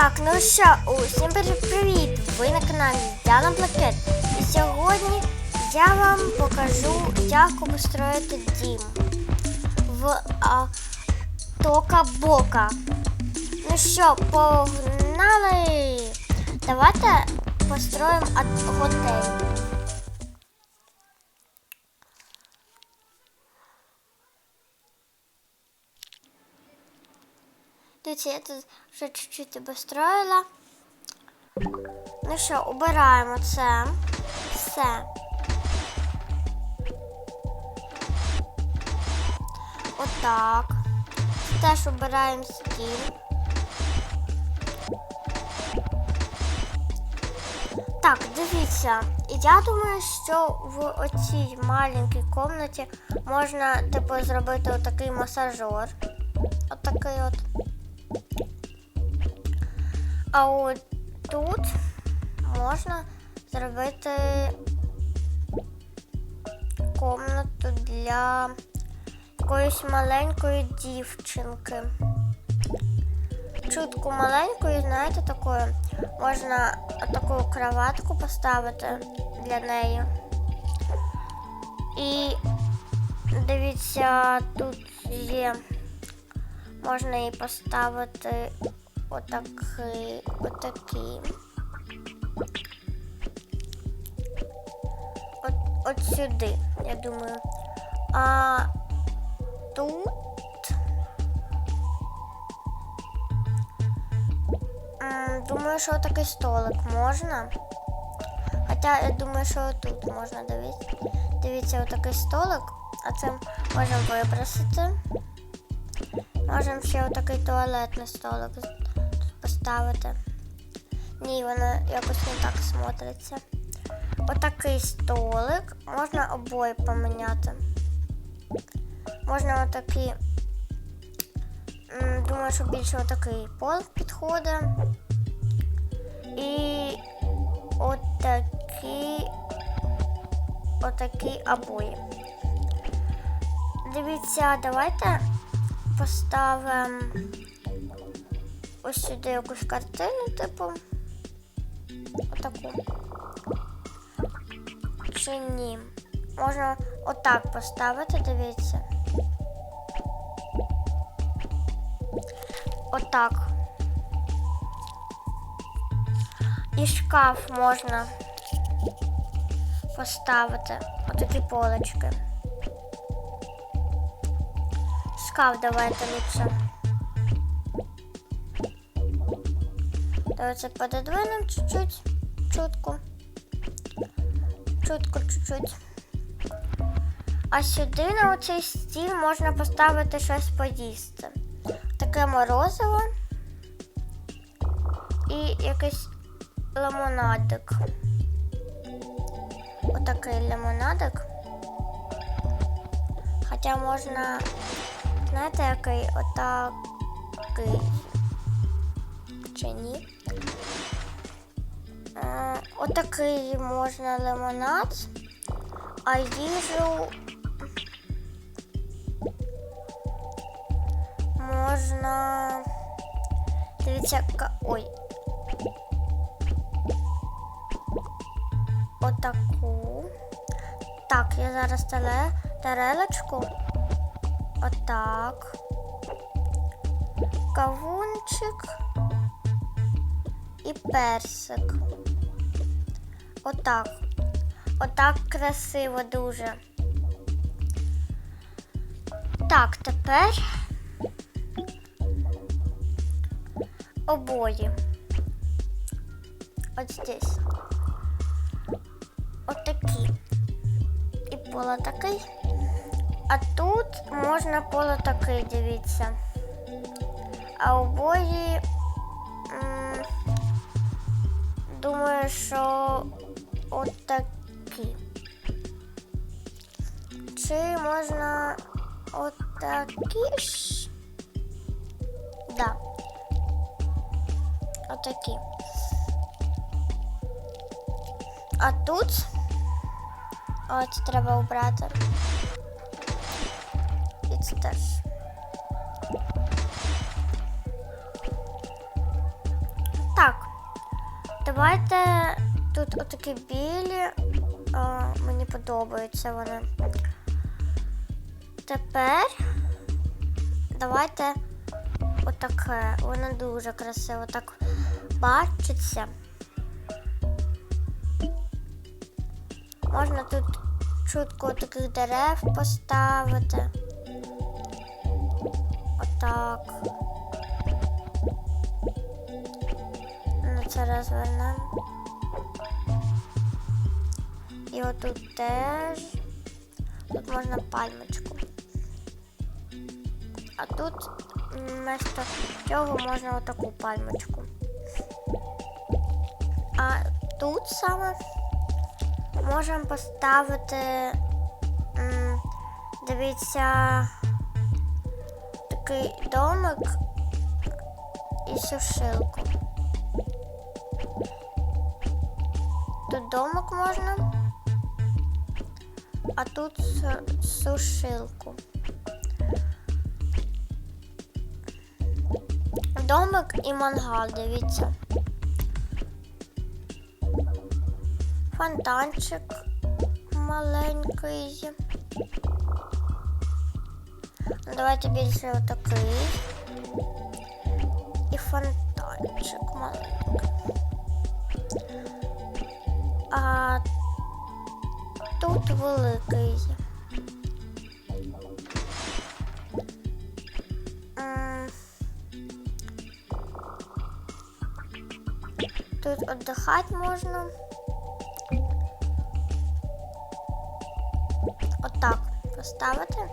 Так, ну що, усім привіт! Ви на каналі Діана Блакет. І сьогодні я вам покажу, як обустроїти дім в а, Тока Бока. Ну що, погнали! Давайте построїмо готель. Дивіться, я тут вже чуть-чуть обустроїла. Ну що, убираємо це. Все. Отак. Теж убираємо стіл. Так, дивіться, я думаю, що в оцій маленькій кімнаті можна, типу, зробити отакий масажер. Отакий от. А от тут можна зробити комнату для якоїсь маленької дівчинки. Чутку маленької, знаєте, такою. Можна таку кроватку поставити для неї. І дивіться, тут є, можна її поставити отакий, отакий. От, от сюди, я думаю. А тут думаю, що такий столик можна. Хоча я думаю, що тут можна дивіться. Дивіться, отакий столик, а це можемо вибросити. Можемо ще отакий туалетний столик поставити. Ні, воно якось не так смотриться. Отакий столик. Можна обоє поміняти. Можна отакий. Думаю, що більше отакий пол підходить. І отакі отакі обої. Дивіться, давайте поставимо ось сюди якусь картину, типу. Отаку. Чи ні? Можна отак поставити, дивіться. Отак. І шкаф можна поставити. Отакі полочки. Шкаф давайте лучше. Давайте пододвинем чуть-чуть. Чутку. Чутку чуть-чуть. А сюди на оцей стіл можна поставити щось поїсти. Таке морозиво і якийсь лимонадик. Отакий лимонадик. Хоча можна, знаєте, який отакий. Чи ні? Отакий можна лимонад, а їжу можна. Дивіться, ой. Отаку. Так, я зараз тале, тарелочку. Отак. Кавунчик і персик. Отак. Отак красиво дуже. Так, тепер обої. От здесь. Отакі. І поло такий. А тут можна поло такий, дивіться. А обої. Думаю, що отакі. Чи можна отакі ж? Да. Отакі. А тут от треба убрати. І це теж. Давайте тут отакі білі. А, мені подобаються вони. Тепер давайте отаке. Воно дуже красиво так бачиться. Можна тут чутку таких дерев поставити. Отак. Це розвернемо. І отут теж. Тут можна пальмочку. А тут вместо цього можна отаку пальмочку. А тут саме можемо поставити, дивіться, такий домик і сушилку. Тут домик можна, а тут сушилку. Домик і мангал, дивіться. Фонтанчик маленький. Давайте більше отакий. І фонтанчик маленький. А тут великий. М, Тут віддихати можна. Отак поставити.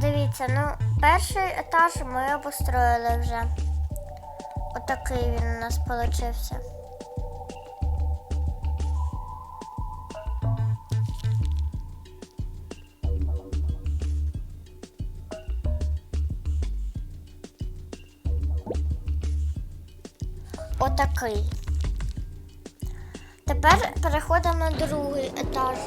Дивіться, ну, перший етаж ми обустроїли вже. Отакий він у нас получився. Отакий. Тепер переходимо на другий етаж.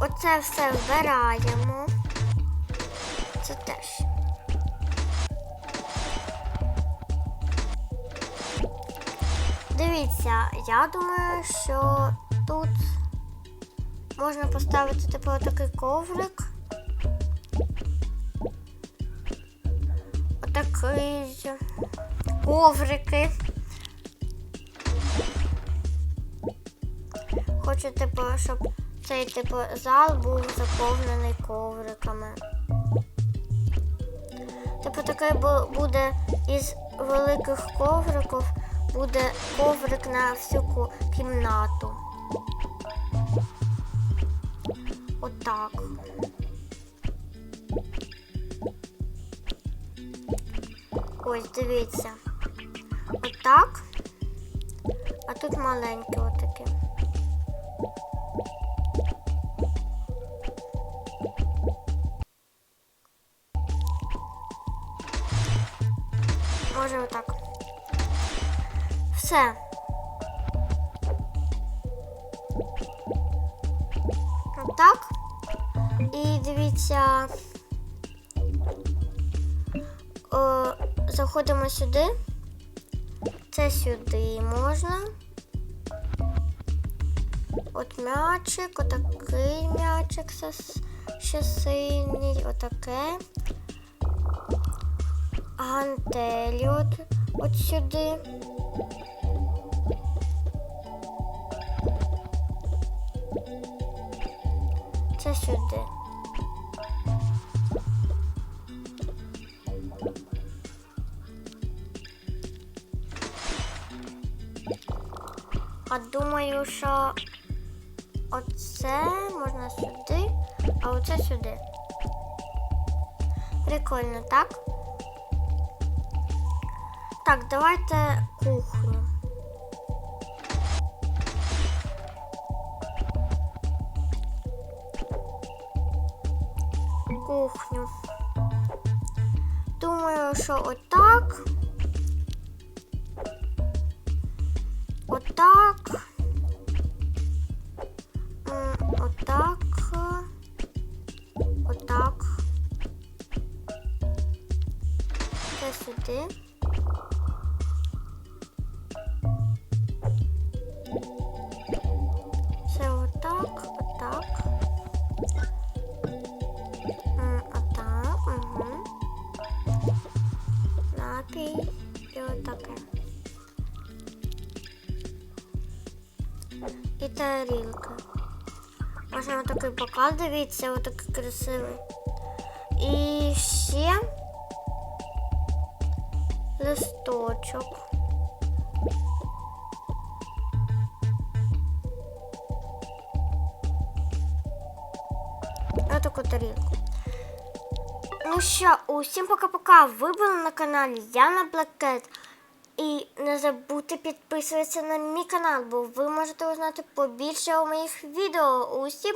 Оце все вбираємо. Це теж. Дивіться, я думаю, що тут можна поставити типу отакий коврик. Отакий коврики. Хочу, типу, щоб цей типу зал був заповнений ковриками. Типу бу- буде із великих ковриків буде коврик на всю кімнату. Отак. Ось, дивіться. Отак. А тут маленьке Може отак. Все. Отак. І дивіться. О, заходимо сюди. Це сюди можна. От м'ячик, отакий м'ячик ще- синій, отаке. Гантелі от, от сюди. Це сюди. А думаю, що оце можна сюди, а оце сюди. Прикольно, так? Так, давайте кухню. Кухню. Думаю, що отак. Отак. Отак. Отак. Це сюди. І тарілка. Можна отакий бокал, дивіться, отакий красивий. І ще листочок. Отаку тарілку. Ну що, усім пока-пока. Ви були на каналі Яна Блакет. І не забудьте підписуватися на мій канал, бо ви можете узнати побільше у моїх відео. Усім